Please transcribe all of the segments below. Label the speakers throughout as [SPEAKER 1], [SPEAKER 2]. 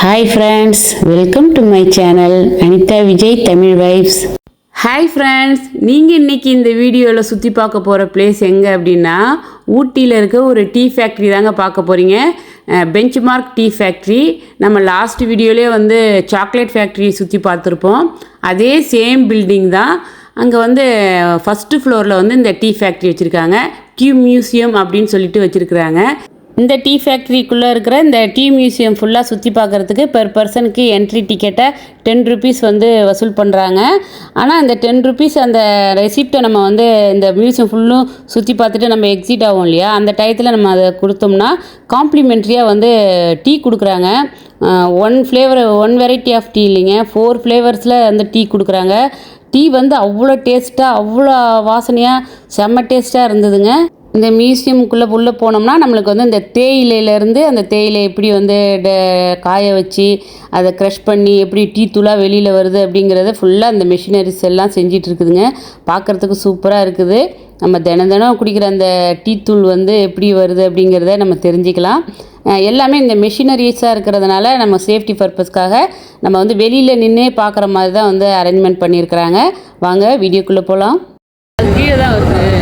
[SPEAKER 1] Hi friends welcome to my channel Anitha Vijay Tamil vibes hi friends நீங்கள் இன்னைக்கு இந்த வீடியோவில் சுற்றி பார்க்க போகிற பிளேஸ் எங்கே அப்படின்னா ஊட்டியில் இருக்க ஒரு டீ ஃபேக்ட்ரி தாங்க பார்க்க போகிறீங்க பெஞ்ச் மார்க் டீ ஃபேக்ட்ரி நம்ம லாஸ்ட் வீடியோலேயே வந்து சாக்லேட் ஃபேக்ட்ரி சுற்றி பார்த்துருப்போம். அதே சேம் பில்டிங் தான். அங்கே வந்து ஃபஸ்ட்டு ஃப்ளோரில் வந்து இந்த டீ ஃபேக்ட்ரி வச்சுருக்காங்க. டியூ மியூசியம் அப்படின்னு சொல்லிட்டு வச்சுருக்குறாங்க. இந்த டீ ஃபேக்ட்ரிக்குள்ளே இருக்கிற இந்த டீ மியூசியம் ஃபுல்லாக சுற்றி பார்க்குறதுக்கு பெர் பர்சனுக்கு என்ட்ரி டிக்கெட்டை டென் ருபீஸ் வந்து வசூல் பண்ணுறாங்க ஆனால் அந்த டென் ருபீஸ் அந்த ரெசிப்டை நம்ம வந்து இந்த மியூசியம் ஃபுல்லும் சுற்றி பார்த்துட்டு நம்ம எக்ஸிட் ஆகும் இல்லையா? அந்த டயத்தில் நம்ம அதை கொடுத்தோம்னா காம்ப்ளிமெண்ட்ரியாக வந்து டீ கொடுக்குறாங்க. One flavour one variety of tea இல்லைங்க. ஃபோர் ஃப்ளேவர்ஸில் அந்த டீ கொடுக்குறாங்க. டீ வந்து அவ்வளோ டேஸ்ட்டாக அவ்வளோ வாசனையாக செம்ம டேஸ்ட்டாக இருந்ததுங்க. இந்த மியூசியமுக்குள்ளே உள்ளே போனோம்னா நம்மளுக்கு வந்து இந்த தேயிலையிலேருந்து அந்த தேயிலை எப்படி வந்து ட- காய வச்சு அதை க்ரஷ் பண்ணி எப்படி டீ தூளாக வெளியில் வருது அப்படிங்கிறத ஃபுல்லாக அந்த மிஷினரிஸ் எல்லாம் செஞ்சிட்டு இருக்குதுங்க. பார்க்குறதுக்கு சூப்பராக இருக்குது. நம்ம தினம் தினம் குடிக்கிற அந்த டீ தூள் வந்து எப்படி வருது அப்படிங்கிறத நம்ம தெரிஞ்சுக்கலாம். எல்லாமே இந்த மிஷினரிஸாக இருக்கிறதுனால நம்ம சேஃப்டி பர்பஸ்க்காக நம்ம வந்து வெளியில் நின்றே பார்க்குற மாதிரி தான் வந்து அரேஞ்ச்மெண்ட் பண்ணியிருக்கிறாங்க. வாங்க வீடியோக்குள்ளே போகலாம் கீழே தான் வருது.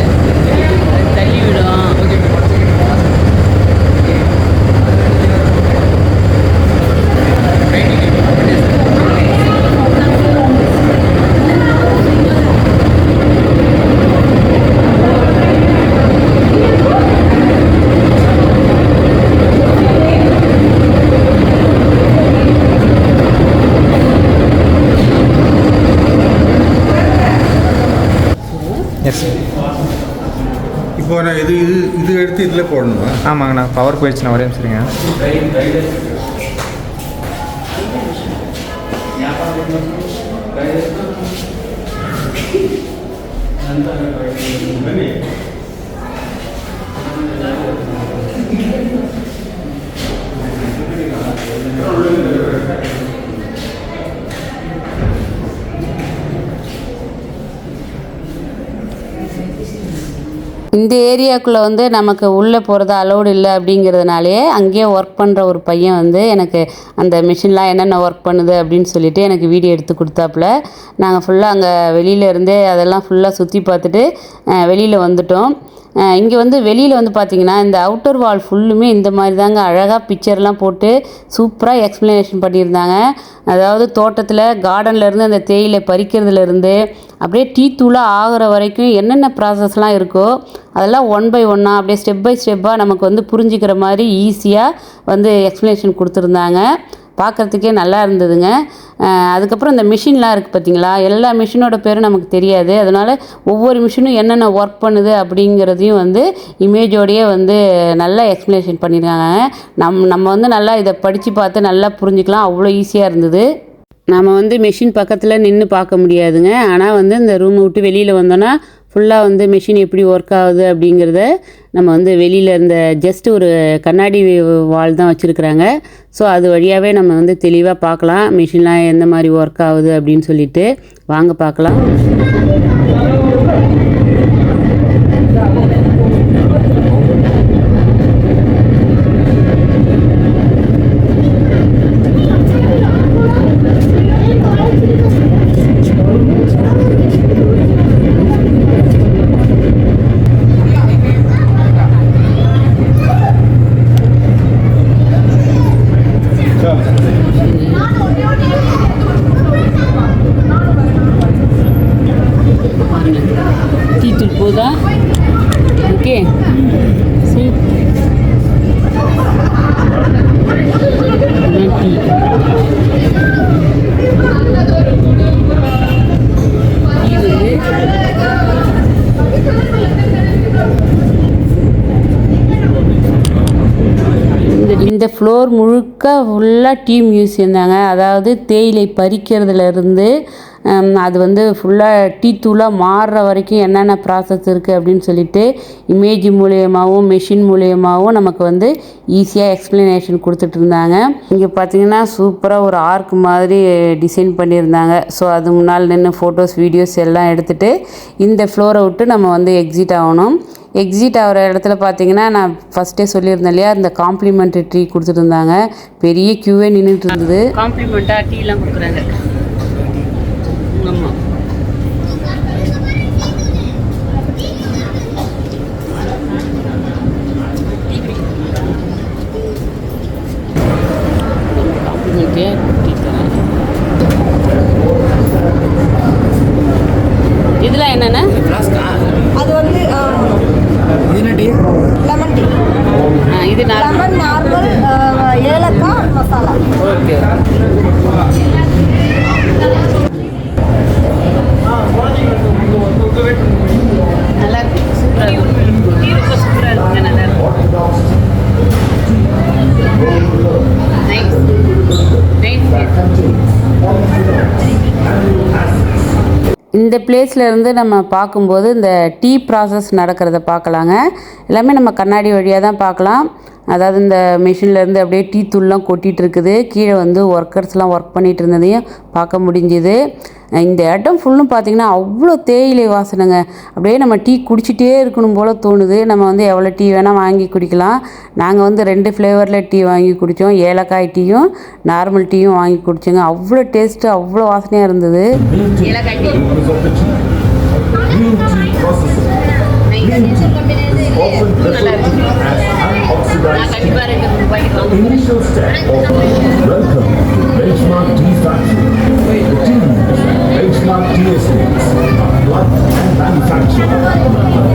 [SPEAKER 2] எஸ்
[SPEAKER 3] இப்போ நான் இது இது இது எடுத்து இதில் போடணுமா?
[SPEAKER 2] ஆமாங்கண்ணா பவர் போயிடுச்சுண்ணா ஒரே நிமிஷம் இருங்க
[SPEAKER 1] இந்த ஏரியாக்குள்ளே வந்து நமக்கு உள்ளே போகிறது அலௌடு இல்லை அப்படிங்கிறதுனாலே அங்கேயே ஒர்க் பண்ணுற ஒரு பையன் வந்து எனக்கு அந்த மிஷின்லாம் என்னென்ன ஒர்க் பண்ணுது அப்படின்னு சொல்லிட்டு எனக்கு வீடியோ எடுத்து கொடுத்தாப்புல. நாங்கள் ஃபுல்லாக அங்கே வெளியில இருந்தே அதெல்லாம் ஃபுல்லாக சுற்றி பார்த்துட்டு வெளியில் வந்துட்டோம். இங்கே வந்து வெளியில் வந்து பார்த்தீங்கன்னா இந்த அவுட்டர் வால் ஃபுல்லுமே இந்த மாதிரி தாங்க அழகாக பிக்சர்லாம் போட்டு சூப்பராக எக்ஸ்ப்ளனேஷன் பண்ணியிருந்தாங்க. அதாவது தோட்டத்தில் கார்டன்லேருந்து அந்த தேயிலை பறிக்கிறதுலேருந்து அப்படியே டீ தூளாக ஆகிற வரைக்கும் என்னென்ன ப்ராசஸ்லாம் இருக்கோ அதெல்லாம் ஒன் பை ஒன்னாக அப்படியே ஸ்டெப் பை ஸ்டெப்பாக நமக்கு வந்து புரிஞ்சுக்கிற மாதிரி ஈஸியாக வந்து எக்ஸ்ப்ளனேஷன் கொடுத்துருந்தாங்க. பார்க்குறதுக்கே நல்லா இருந்ததுங்க. அதுக்கப்புறம் இந்த மிஷின்லாம் இருக்குது பார்த்தீங்களா? எல்லா மிஷினோட பேரும் நமக்கு தெரியாது. அதனால் ஒவ்வொரு மிஷினும் என்னென்ன ஒர்க் பண்ணுது அப்படிங்கிறதையும் வந்து இமேஜோடையே வந்து நல்லா எக்ஸ்ப்ளனேஷன் பண்ணியிருக்காங்க. நம் நம்ம வந்து நல்லா இதை படித்து பார்த்து நல்லா புரிஞ்சுக்கலாம். அவ்வளோ ஈஸியாக இருந்தது. நம்ம வந்து மிஷின் பக்கத்தில் நின்று பார்க்க முடியாதுங்க. ஆனால் வந்து இந்த ரூமை விட்டு வெளியில் வந்தோன்னா ஃபுல்லாக வந்து மெஷின் எப்படி ஒர்க் ஆகுது அப்படிங்கிறத நம்ம வந்து வெளியில் இருந்த ஜஸ்ட் ஒரு கண்ணாடி வால் தான் வச்சுருக்குறாங்க. ஸோ அது வழியாகவே நம்ம வந்து தெளிவாக பார்க்கலாம் மிஷின்லாம் எந்த மாதிரி ஒர்க் ஆகுது அப்படின்னு சொல்லிட்டு. வாங்க பார்க்கலாம் டீத்தூள் போதா ஓகே சரி இதான் டீ டீ வந்து இந்த இந்த ஃப்ளோர் முழுக்க ஃபுல்லாக டீ மியூசியம் தாங்க. அதாவது தேயிலை பறிக்கிறதுலேருந்து அது வந்து ஃபுல்லாக டீ தூளாக மாறுற வரைக்கும் என்னென்ன ப்ராசஸ் இருக்குது அப்படின்னு சொல்லிட்டு இமேஜ் மூலியமாகவும் மெஷின் மூலியமாகவும் நமக்கு வந்து ஈஸியாக எக்ஸ்ப்ளனேஷன் கொடுத்துட்டு இருந்தாங்க. இங்கே பார்த்தீங்கன்னா சூப்பராக ஒரு ஆர்க் மாதிரி டிசைன் பண்ணியிருந்தாங்க. ஸோ அது முன்னால் நின்று ஃபோட்டோஸ் வீடியோஸ் எல்லாம் எடுத்துகிட்டு இந்த ஃப்ளோரை விட்டு நம்ம வந்து எக்ஸிட் ஆகணும். எக்ஸிட் ஆகிற இடத்துல பார்த்தீங்கன்னா நான் ஃபஸ்ட்டே சொல்லியிருந்தேன் இல்லையா இந்த காம்ப்ளிமெண்ட்ரி டீ கொடுத்துட்டு இருந்தாங்க. பெரிய க்யூவே நின்றுட்டு இருந்தது. காம்ப்ளிமெண்ட்டாக டீலாம் கொடுக்குறாங்க. இது
[SPEAKER 4] லெமன் நார்மல் ஏலக்காய் மசாலா.
[SPEAKER 1] ஓகே. நல்லா இருக்கு. சூப்பராக இருக்கு. சூப்பராக இருக்குங்க நல்லா இருக்கு. இந்த பிளேஸ்ல இருந்து நம்ம பார்க்கும்போது இந்த டீ ப்ராசஸ் நடக்கிறத பார்க்கலாங்க. எல்லாமே நம்ம கண்ணாடி வழியாக தான் பார்க்கலாம். அதாவது இந்த மிஷின்ல இருந்து அப்படியே டீ தூள்லாம் கொட்டிட்டு இருக்குது கீழே வந்து ஒர்க்கர்ஸ்லாம் ஒர்க் பண்ணிட்டு இருந்ததையும் பார்க்க முடிஞ்சுது. இந்த இடம் ஃபுல்லும் பார்த்தீங்கன்னா அவ்வளோ தேயிலை வாசனைங்க. அப்படியே நம்ம டீ குடிச்சிட்டே இருக்கணும் போல் தோணுது. நம்ம வந்து எவ்வளோ டீ வேணால் வாங்கி குடிக்கலாம். நாங்கள் வந்து ரெண்டு ஃப்ளேவரில் டீ வாங்கி குடித்தோம். ஏலக்காய் டீயும் நார்மல் டீயும் வாங்கி குடிச்சோங்க. அவ்வளோ டேஸ்ட்டு அவ்வளோ வாசனையாக இருந்தது. ஏலக்காய் டீ. நல்லா இருக்கு நான் கண்டிப்பாக ரெண்டு மூணு பாக்கெட் வாங்குவேன்
[SPEAKER 5] Initial step of welcome to Benchmark Tea Factory. The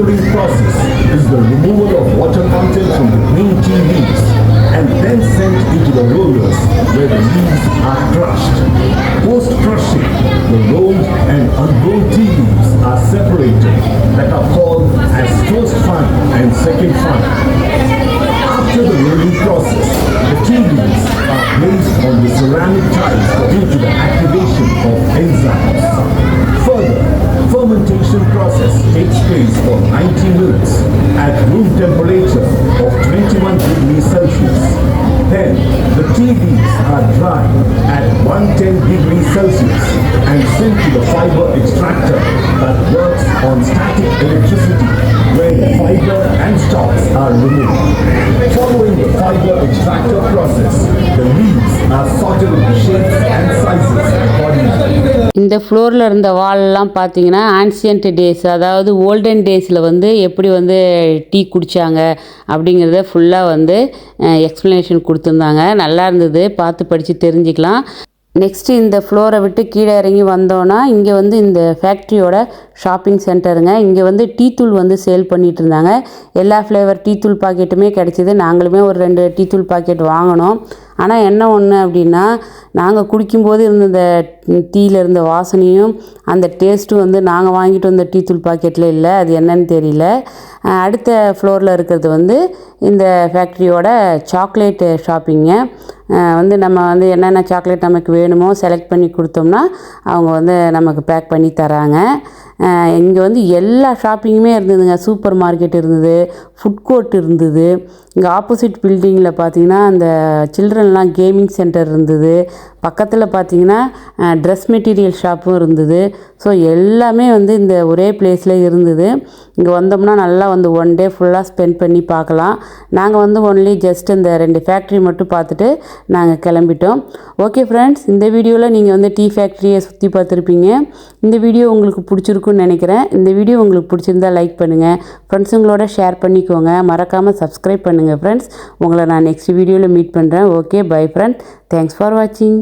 [SPEAKER 5] Withering process is the removal of water content from the green tea leaves and then sent into the rollers where the leaves are crushed. Post crushing, the rolled and unrolled tea leaves are separated that are called as first fine and second fine. Then, the tea leaves are dried at 110 degrees Celsius and sent to the fiber extractor that works on static electricity where the fiber and stalks are removed. Following the fiber extractor process, the leaves are sorted into shapes and sizes accordingly.
[SPEAKER 1] இந்த ஃப்ளோரில் இருந்த வால்லாம் பார்த்தீங்கன்னா ancient days அதாவது olden டேஸில் வந்து எப்படி வந்து tea குடித்தாங்க அப்படிங்கிறத ஃபுல்லாக வந்து எக்ஸ்ப்ளனேஷன் கொடுத்துருந்தாங்க. நல்லா இருந்தது. பார்த்து படித்து தெரிஞ்சுக்கலாம். நெக்ஸ்ட்டு இந்த ஃப்ளோரை விட்டு கீழே இறங்கி வந்தோன்னா இங்கே வந்து இந்த ஃபேக்ட்ரியோட ஷாப்பிங் சென்டருங்க இங்கே வந்து டீ தூள் வந்து சேல் பண்ணிகிட்டு இருந்தாங்க. எல்லா ஃப்ளேவர் டீ தூள் பாக்கெட்டுமே கிடச்சிது. நாங்களுமே ஒரு ரெண்டு டீ தூள் பாக்கெட் வாங்கினோம். ஆனால் என்ன ஒன்று அப்படின்னா நாங்கள் குடிக்கும்போது இருந்த இந்த டீயில் இருந்த வாசனையும் அந்த டேஸ்ட்டும் வந்து நாங்கள் வாங்கிட்டு வந்த டீ தூள் பாக்கெட்டில் இல்லை. அது என்னன்னு தெரியல. அடுத்த ஃப்ளோரில் இருக்கிறது வந்து இந்த ஃபேக்ட்ரியோட சாக்லேட் ஷாப்பிங்க. வந்து நம்ம வந்து என்னென்ன சாக்லேட் நமக்கு வேணுமோ செலக்ட் பண்ணி கொடுத்தோம்னா அவங்க வந்து நமக்கு பேக் பண்ணி தராங்க. இங்கே வந்து எல்லா ஷாப்பிங்குமே இருந்ததுங்க. சூப்பர் மார்க்கெட் இருந்தது ஃபுட் கோர்ட் இருந்தது. இங்கே ஆப்போசிட் பில்டிங்கில் பார்த்தீங்கன்னா அந்த சில்ட்ரன்லாம் கேமிங் சென்டர் இருந்தது. பக்கத்தில் பார்த்தீங்கன்னா ட்ரெஸ் மெட்டீரியல் ஷாப்பும் இருந்தது. ஸோ எல்லாமே வந்து இந்த ஒரே பிளேஸில் இருந்தது. இங்கே வந்தோம்னா நல்லா வந்து ஒன் டே ஃபுல்லாக ஸ்பெண்ட் பண்ணி பார்க்கலாம் நாங்கள் வந்து ஒன்லி ஜஸ்ட் இந்த ரெண்டு ஃபேக்ட்ரி மட்டும் பார்த்துட்டு நாங்கள் கிளம்பிட்டோம். ஓகே ஃப்ரெண்ட்ஸ் இந்த வீடியோவில் நீங்கள் வந்து டீ ஃபேக்ட்ரியை சுற்றி பார்த்துருப்பீங்க. இந்த வீடியோ உங்களுக்கு பிடிச்சிருக்கும் பிடிச்சிருக்குன்னு நினைக்கிறேன். இந்த வீடியோ உங்களுக்கு பிடிச்சிருந்தா லைக் பண்ணுங்கள் ஃப்ரெண்ட்ஸுங்களோட ஷேர் பண்ணிக்கோங்க. மறக்காமல் சப்ஸ்கிரைப் பண்ணுங்கள் ஃப்ரெண்ட்ஸ் உங்களை நான் நெக்ஸ்ட் வீடியோவில் மீட் பண்ணுறேன் okay bye friend thanks for வாட்சிங்